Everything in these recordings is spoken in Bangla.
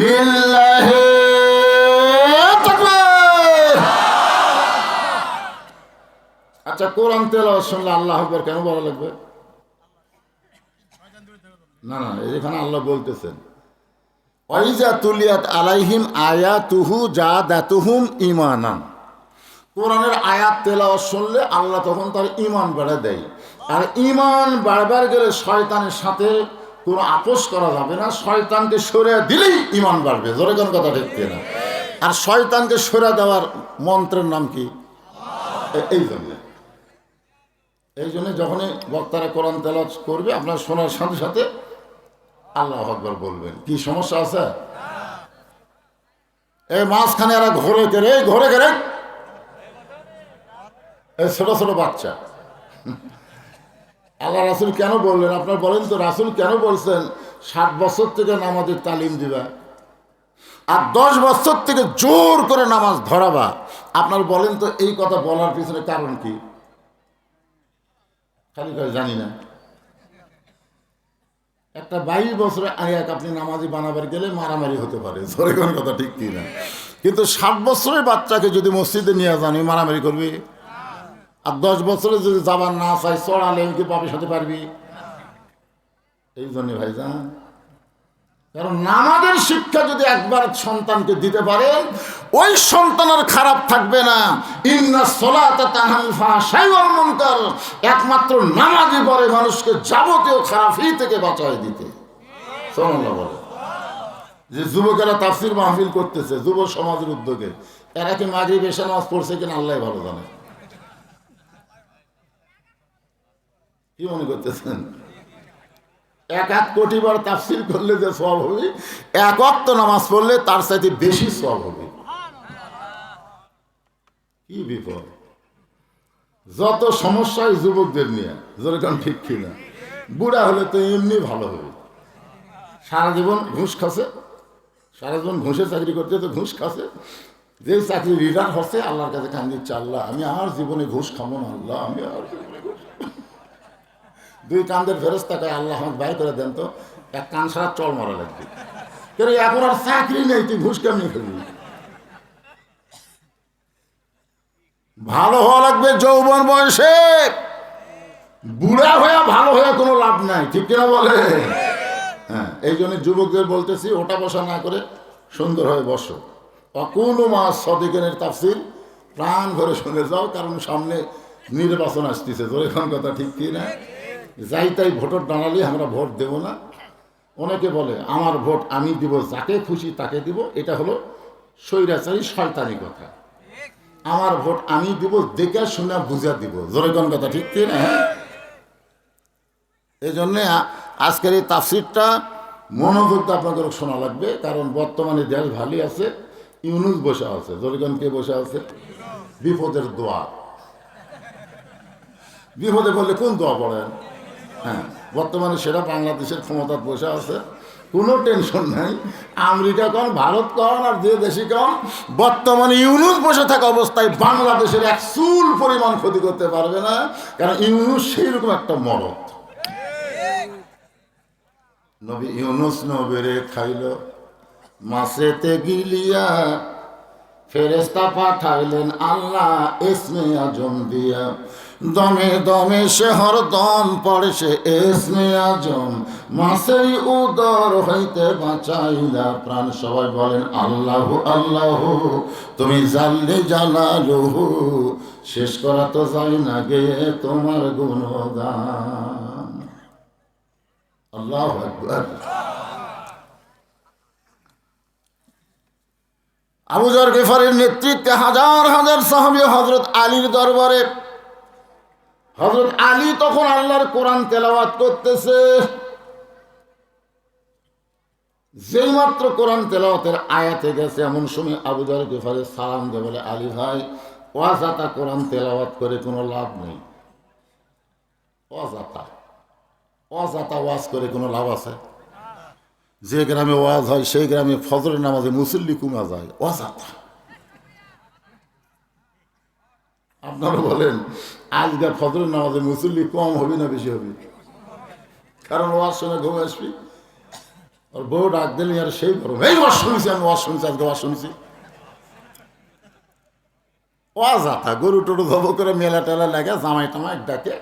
লিল্লাহি আচ্ছা কোরআন তেলাওয়াত শুনলে আল্লাহ আকবার কেন বলা লাগবে? না না, এখানে আল্লাহ বলতেছেন, ওয়াইজা তুলিয়াত আলাইহিম আয়াতুহু জাদাতুহুম ঈমানান। কোরআনের আয়াত তেলাওয়াত শুনলে আল্লাহ তখন তার ইমান বাড়া দেয়। আর ইমান বাড়বার গেলে শয়তানের সাথে কোনো আপোষ করা যাবে না, শয়তানকে সরে দিলেই ঈমান বাড়বে। জোরে কোন কথা ঠিক না আর শয়তানকে সরে দেওয়ার মন্ত্রের নাম কি? এই জন্য। এই জন্য যখনই বক্তারা কোরআন তেলাওয়াত করবে, আপনার শোনার সাথে সাথে আল্লাহ আকবর বলবেন। কি সমস্যা আছে? এই মাঝখানে এরা ঘোরে কেড়ে ঘোরে কেড়ে। এই ছোট ছোট বাচ্চা। আল্লাহ রাসুল কেন বললেন? আপনার বলেন তো, রাসুল কেন বলছেন ষাট বছর থেকে নামাজের তালিম দিবা আর দশ বছর থেকে জোর করে নামাজ ধরাবা। আপনার বলেন তো, এই কথা বলার পিছনে কারণ কি? খালি খালি জানি না। একটা বাইশ বছরে আয়াক আপনি নামাজি বানাবার গেলে মারামারি হতে পারে। জোরে কোন কথা ঠিক কি না? কিন্তু ষাট বছরের বাচ্চাকে যদি মসজিদে নিয়ে যান মারামারি করবি? আর দশ বছরে যদি যাবার না চাই চড়ালে কি পাপে সাথে পারবি? এই জন্য ভাইজান, কারণ নামাজের শিক্ষা যদি একবার সন্তানকে দিতে পারেন ওই সন্তানের খারাপ থাকবে না। ইন্না সোলাতা একমাত্র নামাজই পরে মানুষকে যাবতীয় খারাপই থেকে বাঁচায় দিতে। যে যুবকেরা তাফসির মাহফিল করতেছে, যুব সমাজের উদ্যোগে, এরা কি মাগরিব এসে নামাজ পড়ছে কিনা আল্লাহ ভালো জানে। কি মনে করতেছেন এক এক কোটি বার তাফসির করলে যে সব হবে, এক অক্ত নামাজ পড়লে তার সাথে বেশি সব হবে। কি বিপদ। যত সমস্যায় যুবকদের নিয়ে যেরকম ঠিক কিনা। বুড়া হলে তো এমনি ভালো হবে। সারা জীবন ঘুষ খাসে সারা জীবন ঘুষের চাকরি করতে তো ঘুষ খাসে যে চাকরি রিটার্ন হচ্ছে, আল্লাহর কাছে কান দিচ্ছে আল্লাহ আমি আর জীবনে ঘুষ খাব না, আল্লাহ, আমি আর ঘুষ। দুই কান্দের ফেরত তাকায় আল্লাহ আমাকে বাই করে দেন তো, এক কান সারা চল মারা লাগবে। কেন এখন আর চাকরি নেই, তুই ঘুষ কেমনি খেলবি? ভালো হওয়া লাগবে যৌবন বয়সে। বুড়া হয়ে ভালো হয়ে কোনো লাভ নাই, ঠিক কিনা বলে? হ্যাঁ এই জন্য যুবকদের বলতেছি, ওটা বসা না করে সুন্দর হয়ে বসো। অকুনো মাস সদিকেনের তাফসির, প্রাণ ভরে শুনে যাও, কারণ সামনে নির্বাচন আসতেছে। তোর এখন কথা ঠিক কি না যাই তাই ভোটার দাঁড়ালে আমরা ভোট দেব না। অনেকে বলে, আমার ভোট আমি দিব, যাকে খুশি তাকে দিব। এটা হলো স্বৈরাচারী শয়তানি কথা। আমার ভোট আমি দিব, দেখে শুনে বুঝা দিব। জোরেগন কথা, ঠিক কি না? এই জন্যে আজকের এই তাফসিরটা মনোযোগ আপনাদের শোনা লাগবে, কারণ বর্তমানে দেশ ভালোই আছে, ইউনুস বসে আছে। জরিগন কে বসে আছে? বিপদের দোয়া। বিপদে বললে কোন দোয়া পড়েন? হ্যাঁ বর্তমানে সেটা বাংলাদেশের ক্ষমতা বসে আছে, কোনো টেনশন নাই। আমেরিকা কন, ভারত কন, আর যে দেশি কন, বর্তমানে ইউনুস বসে থাকা অবস্থায় বাংলাদেশের এক চুল পরিমাণ ক্ষতি করতে পারবে না, কারণ ইউনুস সেই রকম একটা মরদ। নবী ইউনুস নবীরে খাইল মাসেতে গিলিয়া ফেরেস্তা পাঠাইলেন আল্লাহ এসমে আজম দিয়া। দমে দমে সে হরদম পড়ে সে এসমে আজম। মাসেই উদর হইতে বাঁচাইলা প্রাণ। সবাই বলেন, আল্লাহ আল্লাহ, তুমি জানলে জানালু শেষ করা তো যাই না গে তোমার গুণগান। আল্লাহ আকবার। আবুজর গেফারের নেতৃত্বে হাজার হাজার সাহাবি হজরত আলীর দরবারে হজরত আলী তখন আল্লাহর কোরআন তেলাওয়াত করতেছে। যেই মাত্র কোরআন তেলাওয়াতের আয়াতে গেছে, এমন সময় আবুজর গেফারের সালাম দে বলে, আলী ভাই ওয়াজাতা কোরআন তেলাওয়াত করে কোনো লাভ নেই। অজাতা অজাতা ওয়াজ করে কোনো লাভ আছে? যে গ্রামে ওয়াজ হয়, সেই গ্রামে ফজরের নামাজে মুসল্লি কুমা যায় অজাতা আপনারা বলেন আজকে ফজরের নামাজে মুসল্লি কম হবে না বেশি হবে? কারণ ওয়াজ শুনে ঘুম আসবি। ওর বউ ডাক দিলে, আর সেই গরম। এই ওয়াজ শুনছি, আমি ওয়াজ শুনছি, আজকে ওয়াজ শুনছি। ওয়াজ আতা, গরু টরু ধব করে মেলা টেলা লাগে জামাই টামাই ডাকে,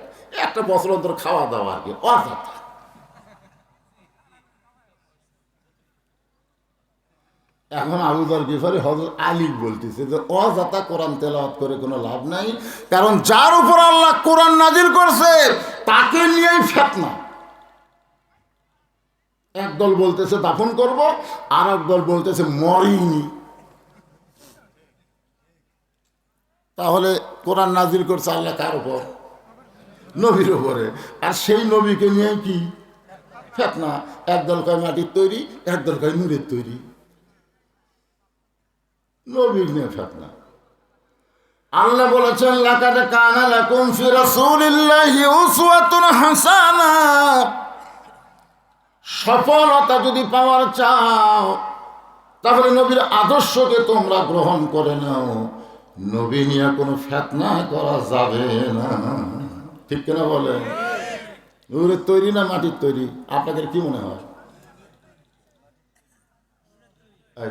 একটা বছর অন্তর খাওয়া দাওয়া আর কি। ওয়াজ আতা। এখন আবুদার গিফারি হজরত আলী বলতেছে যে অজাতা কোরআন তেলাওয়াত করে কোনো লাভ নাই, কারণ যার উপর আল্লাহ কোরআন নাজির করছে, তাকে নিয়েই ফেতনা। একদল বলতেছে, দাফন করব আর দল বলতেছে, মরিনি। তাহলে কোরআন নাজির করছে আল্লাহ কার উপর? নবীর উপরে। আর সেই নবীকে নিয়ে কি? ফেতনা। একদল কয় মাটির তৈরি একদল কয় নূরের তৈরি। নবীর আল্লাহ বলেছেন হাসানা। সফলতা যদি পাওয়ার চাও, তাহলে নবীর আদর্শকে তোমরা গ্রহণ করে নাও। নবী নিয়ে কোনো ফেতনা করা যাবে না। ঠিক কিনা বলে নূরের তৈরি না মাটির তৈরি? আপনাদের কি মনে হয়?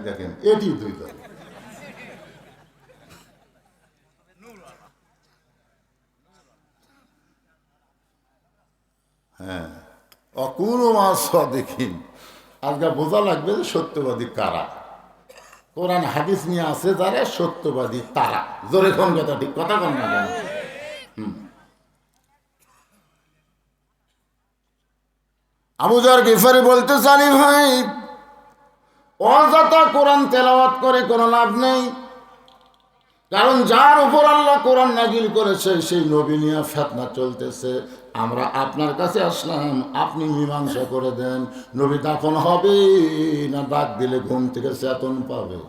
দেখেন, এটি দুই দল। হ্যাঁ। অকুন মাস দেখিন আজকে বোঝা লাগবে যে সত্যবাদী কারা? কোরআন হাদিস নিয়ে আছে যারা সত্যবাদী তারা। জোরে কোন কথা, ঠিক কথা না আবুজার বলতে চানি ভাই, অযথা কোরআন তেলাওয়াত করে কোনো লাভ নেই। কারণ যার উপর আল্লাহ কোরআন নাজিল করেছে, সেই নবী নিয়ে ফেতনা চলতেছে। আমরা আপনার কাছে আসলাম, আপনি মীমাংসা করে দেন। নবী দাফন হবে না ডাক দিলে ঘুম থেকে চেতন পাবে?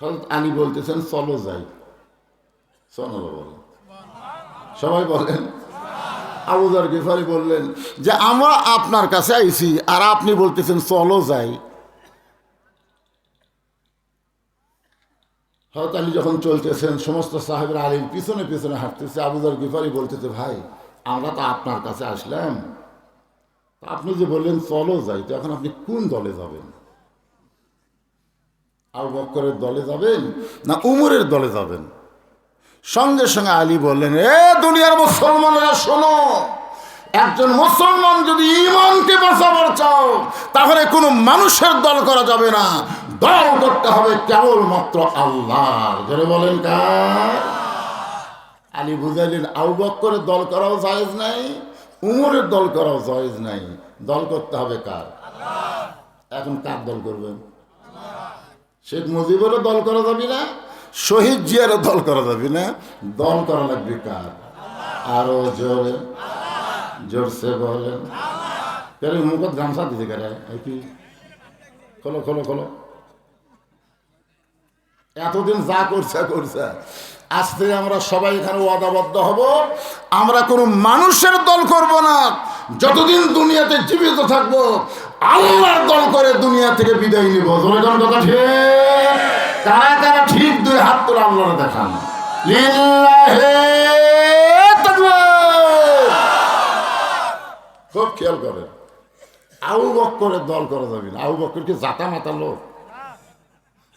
হযরত আলী বলতেছেন, চলো যাই। চলো বলেন সবাই বলেন আবুদার গেফারি বললেন যে, আমরা আপনার কাছে আইছি আর আপনি বলতেছেন, চলো যাই। হয়তো আলী যখন চলতেছেন, সমস্ত সাহেবের আলীর পিছনে পিছনে হাঁটতেছে। আবুদার গিফারি বলতেছে, ভাই, আমরা তো আপনার কাছে আসলাম। আপনি যে বললেন, চলো যাই। তো এখন আপনি কোন দলে যাবেন? আবু বক্করের দলে যাবেন না উমরের দলে যাবেন? সঙ্গে সঙ্গে আলী বললেন, এ দুনিয়ার মুসলমানেরা, শোনো। একজন মুসলমান যদি ইমানকে বাঁচাবার চাও, তাহলে কোনো মানুষের দল করা যাবে না। দল করতে হবে কেবলমাত্র আল্লাহ যারা বলেন কার আলী বুঝাইলেন আবু বক্করের দল করাও জায়েজ নাই, উমরের দল করাও জায়েজ নাই। দল করতে হবে কার? এখন কার দল করবেন? শেখ মুজিবেরও দল করা যাবে না, শহীদ জিয়ারও দল করা যাবে না। দল করা লাগবে কার? আরও জোরে। জোরসে বলেন। মুখত গামছা দিতে কারে? কি? খোলো খোলো খোলো। এতদিন যা করছে করছে। আজ থেকে আমরা সবাই এখানে ওয়াদাবদ্ধ হব। আমরা কোনো মানুষের দল করব না। যতদিন দুনিয়াতে জীবিত থাকব, আল্লাহর দল করে দুনিয়া থেকে বিদায় নিব। কোন কথা ঠিক? কারা কারা ঠিক? দুই হাত তোলা আল্লাহর দেখান। খুব খেয়াল করেন। আবু বক্করের দল করা যাবে না। আবু বক্কর কি জাতা মাতা লোক?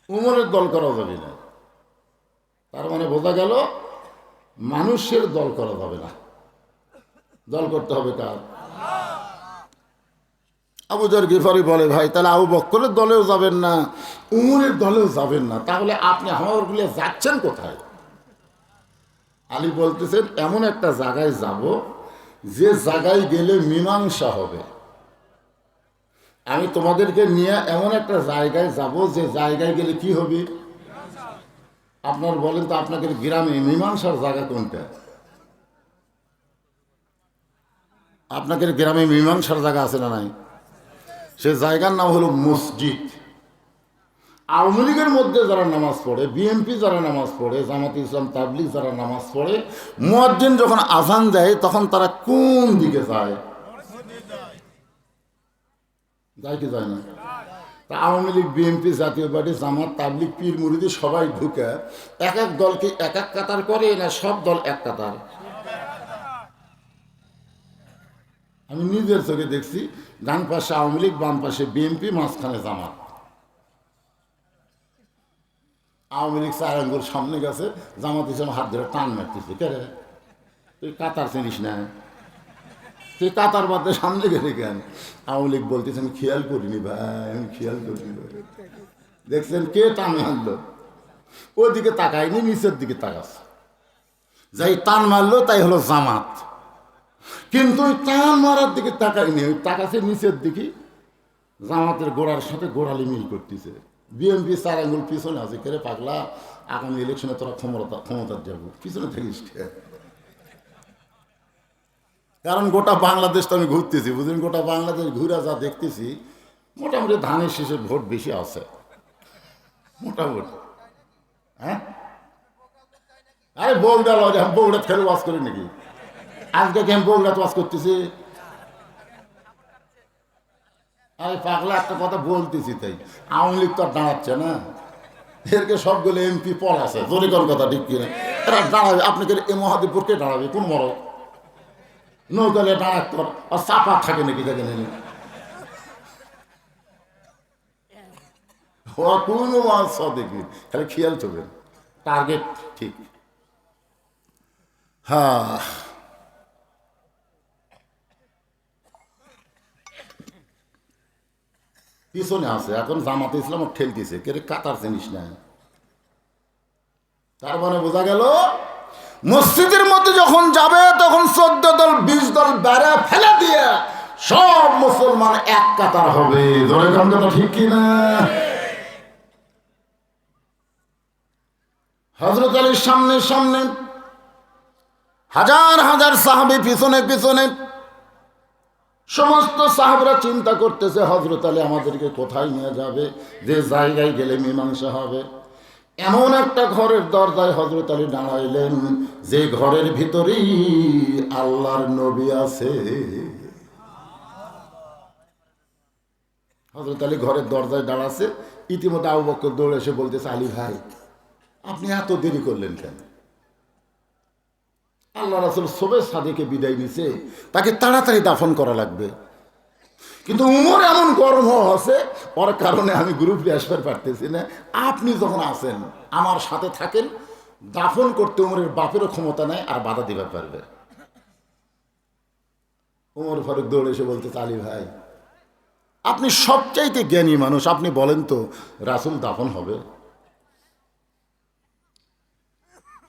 উমরের দল করা যাবে না। তার মানে বোঝা গেল, মানুষের দল করা যাবে না। দল করতে হবে কার? আবুজার গিফারি বলে, ভাই, তাহলে আবু বক্করের দলেও যাবেন না, উমরের দলেও যাবেন না। তাহলে আপনি হাওয়ারগুলো যাচ্ছেন কোথায়? আলী বলতেছেন, এমন একটা জায়গায় যাব, যে জায়গায় গেলে মীমাংসা হবে। আমি তোমাদেরকে নিয়ে এমন একটা জায়গায় যাব যে জায়গায় গেলে কি হবে? আপনার বলেন তো আপনাদের গ্রামে মীমাংসার জায়গা কোনটা? আপনাদের গ্রামে মীমাংসার জায়গা আছে না নাই? সে জায়গার নাম হলো মসজিদ। আওয়ামী লীগের মধ্যে যারা নামাজ পড়ে বিএনপি যারা নামাজ পড়ে, জামাত ইসলাম, তাবলিগ যারা নামাজ পড়ে, মুয়াজ্জিন যখন আজান দেয়, তখন তারা কোন দিকে যায়? যায় কি যায় না তা আওয়ামী লীগ, বিএনপি জাতীয় পার্টি, জামাত, তাবলিগ, পীর, মুরিদি সবাই ঢুকে এক এক দলকে এক এক কাতার করে, না সব দল এক কাতার? আমি নিজের চোখে দেখছি, ডান পাশে আওয়ামী লীগ, বাম পাশে বিএনপি, মাঝখানে জামাত। আওয়ামী লীগ চার আঙ্গুল সামনে গেছে, জামাত হিসেবে হাত ধরে টান মারতেছে। কে তুই কাতার চিনিস না? তুই কাতার বাদে সামনে গেলে কেন? আওয়ামী লীগ বলতেছে, আমি খেয়াল করিনি ভাই, আমি খেয়াল করিনি দেখছেন কে টান মারলো? ওদিকে তাকায়নি, নিচের দিকে তাকাচ্ছে। যাই টান মারলো, তাই হলো জামাত। কিন্তু ওই টান মারার দিকে তাকায়নি, ওই তাকাছে নিচের দিকে। জামাতের গোড়ার সাথে গোড়ালি মিল করতেছে। বিএনপি চার আঙ্গুল পিছনে আছে কেরে পাগলা? আগামী ইলেকশনে তোরা ক্ষমতা ক্ষমতার যাব। পিছনে থাকিস? কারণ গোটা বাংলাদেশ তো আমি ঘুরতেছি, বুঝলেন? গোটা বাংলাদেশ ঘুরে যা দেখতেছি, মোটামুটি ধানের শেষে ভোট বেশি আছে। মোটামুটি। হ্যাঁ? আরে বউটা লজ আমি বউটা ফেলে ওয়াজ করি নাকি? আজকে কি আমি বউটা ওয়াজ করতেছি? আরে পাগলা, একটা কথা বলতেছি তাই। আওয়ামী লীগ তো আর দাঁড়াচ্ছে না। এরকে সবগুলো এমপি পল আছে। জোরে কথা ঠিক কিনা। এরা দাঁড়াবে। আপনি কে এই মহাদেবপুর দাঁড়াবে? কোন মর নৌকালে দাঁড়াক আর চাপা থাকে নাকি দেখে নেই ও, কোনো খালি খেয়াল টার্গেট ঠিক। হ্যাঁ। পিছনে আছে, এখন জামাতে ইসলাম ওর ঠেলতেছে কে কাতার জিনিস না তার মানে বোঝা গেল মসজিদের মধ্যে যখন যাবে, তখন চোদ্দ দল, বিশ দল বেড়া ফেলে দিয়ে সব মুসলমান এক কাতার হবে। ঠিক কিনা? হজরত আলীর সামনে সামনে হাজার হাজার সাহাবি পিছনে পিছনে সমস্ত সাহাবরা চিন্তা করতেছে হজরত আলী আমাদেরকে কোথায় নিয়ে যাবে? যে জায়গায় গেলে মীমাংসা হবে। এমন একটা ঘরের দরজায় হজরত আলী দাঁড়াইলেন, যে ঘরের ভিতরেই আল্লাহর নবী আছে। হজরত আলী ঘরের দরজায় দাঁড়াচ্ছে, ইতিমধ্যে আবু বক্কর দৌড়ে এসে বলতেছে, আলী ভাই, আপনি এত দেরি করলেন কেন? আল্লাহ রাসুল সবে সাদিকে বিদায় নিছে, তাকে তাড়াতাড়ি দাফন করা লাগবে। কিন্তু উমর এমন গরম আছে ওর কারণে আমি গ্রুপে আসবার পারতেছি না। আপনি যখন আসেন আমার সাথে থাকেন, দাফন করতে উমরের বাপেরও ক্ষমতা নাই, আর বাধা দিতে পারবে। উমর ফারুক দৌড়ে এসে বলতে আলী ভাই, আপনি সবচাইতে জ্ঞানী মানুষ, আপনি বলেন তো, রাসুল দাফন হবে?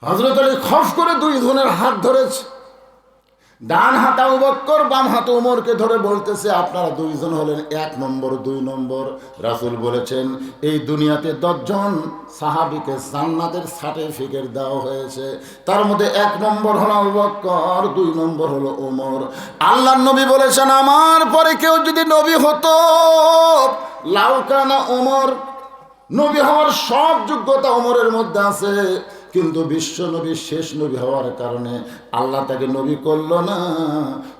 হজরত আলী খফ করে দুই জনের হাত ধরেছে। ডান হাত বক্কর, বাম হাত উমরকে ধরে বলতেছে, আপনারা দুইজন হলেন এক নম্বর, দুই নম্বর। রাসুল বলেছেন, এই দুনিয়াতে দশজন সাহাবিকে জান্নাতের সার্টিফিকেট দেওয়া হয়েছে। তার মধ্যে এক নম্বর হলো বক্কর, দুই নম্বর হলো উমর। আল্লাহ নবী বলেছেন, আমার পরে কেউ যদি নবী হতো লাউকানা উমর। নবী হওয়ার সব যোগ্যতা ওমরের মধ্যে আছে। কিন্তু বিশ্ব নবী শেষ নবী হওয়ার কারণে আল্লাহ তাকে নবী করল না।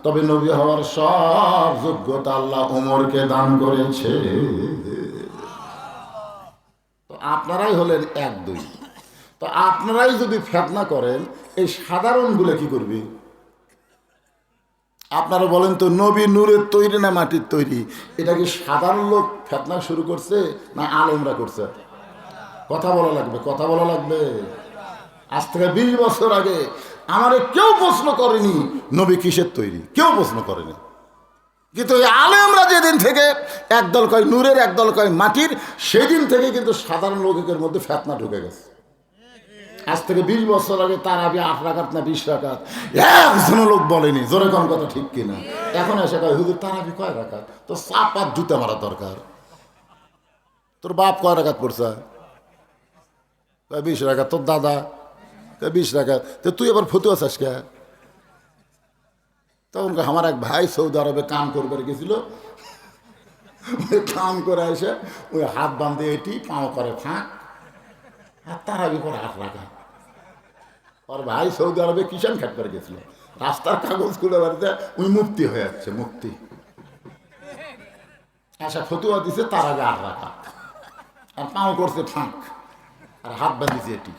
তবে নবী হওয়ার সব যোগ্যতা আল্লাহ ওমরকে দান করেছে। তো আপনারাই হলেন এক দুই। তো আপনারাই যদি ফেতনা করেন, এই সাধারণ সাধারণগুলো কি করবে? আপনারা বলেন তো, নবী নূরের তৈরি না মাটির তৈরি? এটা কি সাধারণ লোক ফেতনা শুরু করছে না আলমরা করছে? কথা বলা লাগবে, কথা বলা লাগবে। আজ থেকে বিশ বছর আগে আমারে কেউ প্রশ্ন করেনি, নবী কিসের তৈরি? কেউ প্রশ্ন করেনি। কিন্তু এই আলেমরা যেদিন থেকে একদল কয় নূরের, একদল কয় মাটির, সেদিন থেকে কিন্তু সাধারণ লোকের মধ্যে ফেতনা ঢুকে গেছে। আজ থেকে বিশ বছর আগে তার আগে আট রাখাত না বিশ রাখাত একজন লোক বলেনি, জোরে কোন কথা ঠিক কিনা? এখন এসে কয়, হুজুর, তার আগে কয় রাখাত তো চাপ জুতে মারা দরকার। তোর বাপ কয় রাখাত পড়ছে? বিশ রাখাত তোর দাদা কয় বিশ রাখাত তো তুই আবার ফতু আছিস কে? তখন আমার এক ভাই সৌদি আরবে কাম করবার গেছিল। কাম করে এসে ওই হাত বাঁধে এটি, পাও করে ফাঁক। আর তার আগে করে আট রাখা। ওর ভাই সৌদি আরবে কিষান খাট করে গেছিল। রাস্তার কাগজ খুলে বাড়িতে ওই মুক্তি হয়ে যাচ্ছে, মুক্তি। আচ্ছা ফতুয়া দিছে, তার আগে আট রাখা। আর পাও করছে ফাঁক। আর হাত বাঁধিছে এটি।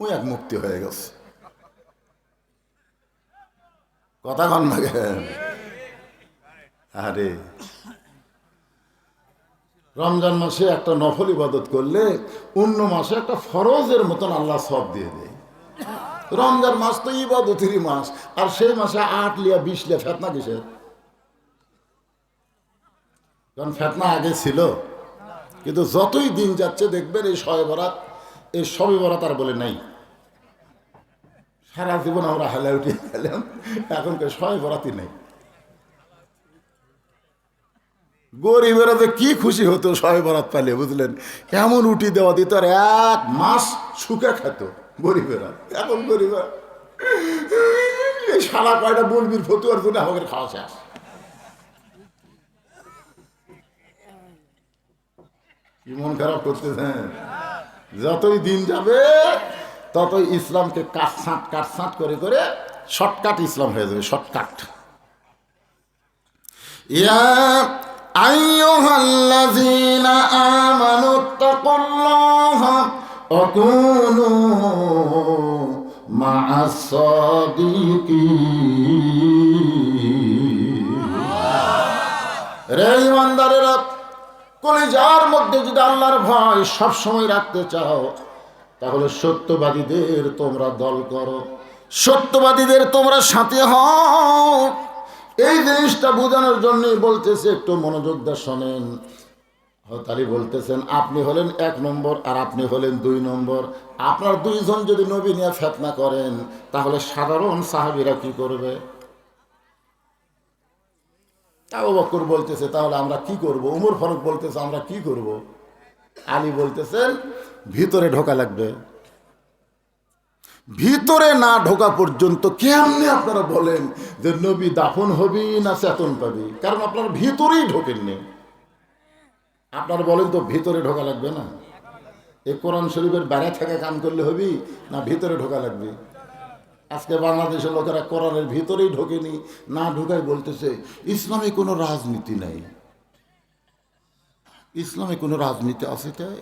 ওই এক মুক্তি হয়ে গেছে। কথা কন না? আরে। রমজান মাসে একটা নফল ইবাদত করলে অন্য মাসে একটা ফরজের মতন আল্লাহ সব দিয়ে দেয়। রমজান মাস তো ইবাদতেরই মাস, আর সেই মাসে আট লিয়া, বিশ লিয়া ফেতনা কিসের? কারণ ফেতনা আগে ছিল, কিন্তু যতই দিন যাচ্ছে দেখবেন এই শয়ে বরাত, এই সবে বরাত আর বলে নাই। সারা জীবন আমরা হেলা উঠে গেলাম এখনকার শয়ে বরাতই নেই। গরিবেরা যে কি খুশি হতো শয়ে বরাত পালে বুঝলেন? এমন উঠি দেওয়া দিত, আর এক মাস শুকে খেত গরিবেরা, এখন গরিবেরা। সারা কয়টা বলবির ফতুয়ার জন্য আমাদের খাওয়া শেষ। মন খারাপ করতেছেন? যতই দিন যাবে ততই ইসলামকে কাটসাঁট কাটসাঁট করে করে শর্টকাট ইসলাম হয়ে যাবে, শর্টকাট। ইয়া আইয়ুহাল্লাযীনা আমানু মধ্যে যদি আল্লাহর ভয় সবসময় রাখতে চাও তাহলে সত্যবাদীদের তোমরা দল করো। সত্যবাদীদের তোমরা সাথে হও। এই জিনিসটা বোঝানোর জন্যই বলতেছে, একটু মনোযোগ দিয়ে শোনেন তালি বলতেছেন, আপনি হলেন এক নম্বর আর আপনি হলেন দুই নম্বর। আপনার দুইজন যদি নবী নিয়ে ফেতনা করেন, তাহলে সাধারণ সাহাবিরা কি করবে? আবু বকর বলতেছে, তাহলে আমরা কি করব? উমর ফারুক বলতেছে, আমরা কি করব? আলী বলতেছেন, ভিতরে ঢোকা লাগবে। ভিতরে না ঢোকা পর্যন্ত কেমনি আপনারা বলেন যে নবী দাফন হবি না চেতন পাবি? কারণ আপনারা ভিতরেই ঢোকেননি। আপনারা বলেন তো ভিতরে ঢোকা লাগবে না? এই কোরআন শরীফের বাইরে থেকে কাম করলে হবি না ভিতরে ঢোকা লাগবে? আজকে বাংলাদেশের লোকেরা কোরআনের ভিতরেই ঢোকেনি, না ঢোকাই বলতেছে, ইসলামে কোনো রাজনীতি নাই। ইসলামে কোনো রাজনীতি আছে তাই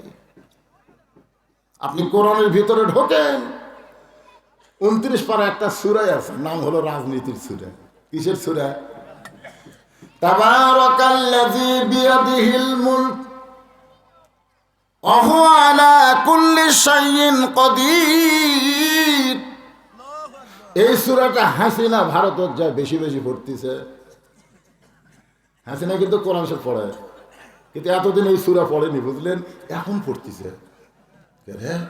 আপনি কোরআনের ভিতরে ঢোকেন। উনত্রিশ পারা একটা সুরাই আছে, নাম হলো রাজনীতির সুরা কিসের সুরা তাবারাকাল্লাযী বিয়াদিহিল মুলক কুল্লি শাইইন এই সুরাটা হাসিনা ভারতের যা বেশি বেশি পড়তেছে। হাসিনা কিন্তু কোরআন শরীফ পড়ে। কিন্তু এতদিন এই সুরা পড়েনি, বুঝলেন? এখন পড়তেছে। হ্যাঁ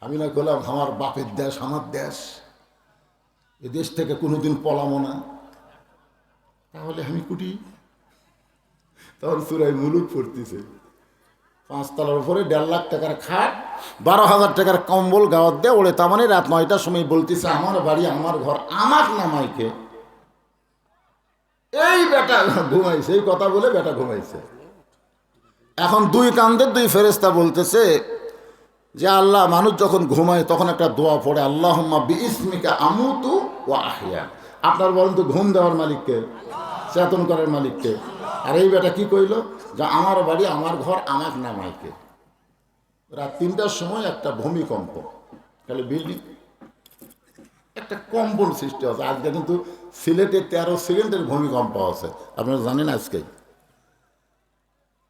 আমি না করলাম, আমার বাপের দেশ, আমার দেশ। এ দেশ থেকে কোনোদিন পলামো না। তাহলে আমি কুটি। তখন সুরাই মুলুক পড়তেছে। পাঁচতলার উপরে দেড় লাখ টাকার খাট, বারো হাজার টাকার কম্বল, গাওয়ার দিয়ে ওড়ে। তার মানে রাত নয়টার সময় বলতেছে, আমার বাড়ি, আমার ঘর, আমার নামাইকে এই বেটা ঘুমাইছে, এই কথা বলে বেটা ঘুমাইছে। এখন দুই কান্দের দুই ফেরেস্তা বলতেছে যে আল্লাহ, মানুষ যখন ঘুমায় তখন একটা দোয়া পড়ে আল্লাহ বিস্মিকা আমুতু ও আহিয়া আপনার বলেন তো, ঘুম দেওয়ার মালিককে, চেতন করার মালিককে। আর এই বেটা কি কইল? যে আমার বাড়ি, আমার ঘর, আমার নামাইকে রাত তিনটার সময় একটা ভূমিকম্প, খালি বিল্ডিং। একটা কম্পন সৃষ্টি হচ্ছে আজকে কিন্তু সিলেটে তেরো সেকেন্ডের ভূমিকম্প আছে আপনারা জানেন আজকে?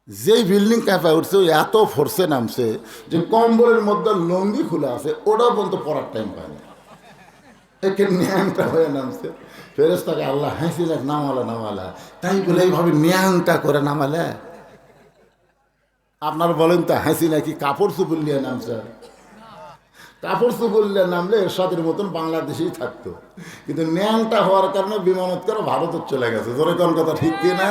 যেই বিল্ডিং কাঁপা উঠছে, ওই এত ফোর্সে নামছে যে কম্বলের মধ্যে লঙ্গি খুলে আছে, ওটাও পর্যন্ত পড়ার টাইম পায়নি একে ন্যাংটা হয়ে নামছে। ফেরেস্তাকে আল্লাহ হাসি লাগ নামালা নামালা। তাই বলে এইভাবে ন্যাংটা করে নামালে? আপনার বলেন তো, হাসি নাকি কাপড় চুপুর নিয়ে নামছে? কাপড় চুপুর নিয়ে নামলে এরশাদের মতন বাংলাদেশেই থাকতো। কিন্তু ন্যাংটা হওয়ার কারণে বিমানত করে ভারতে চলে গেছে। জোরে কোন কথা, ঠিক কি না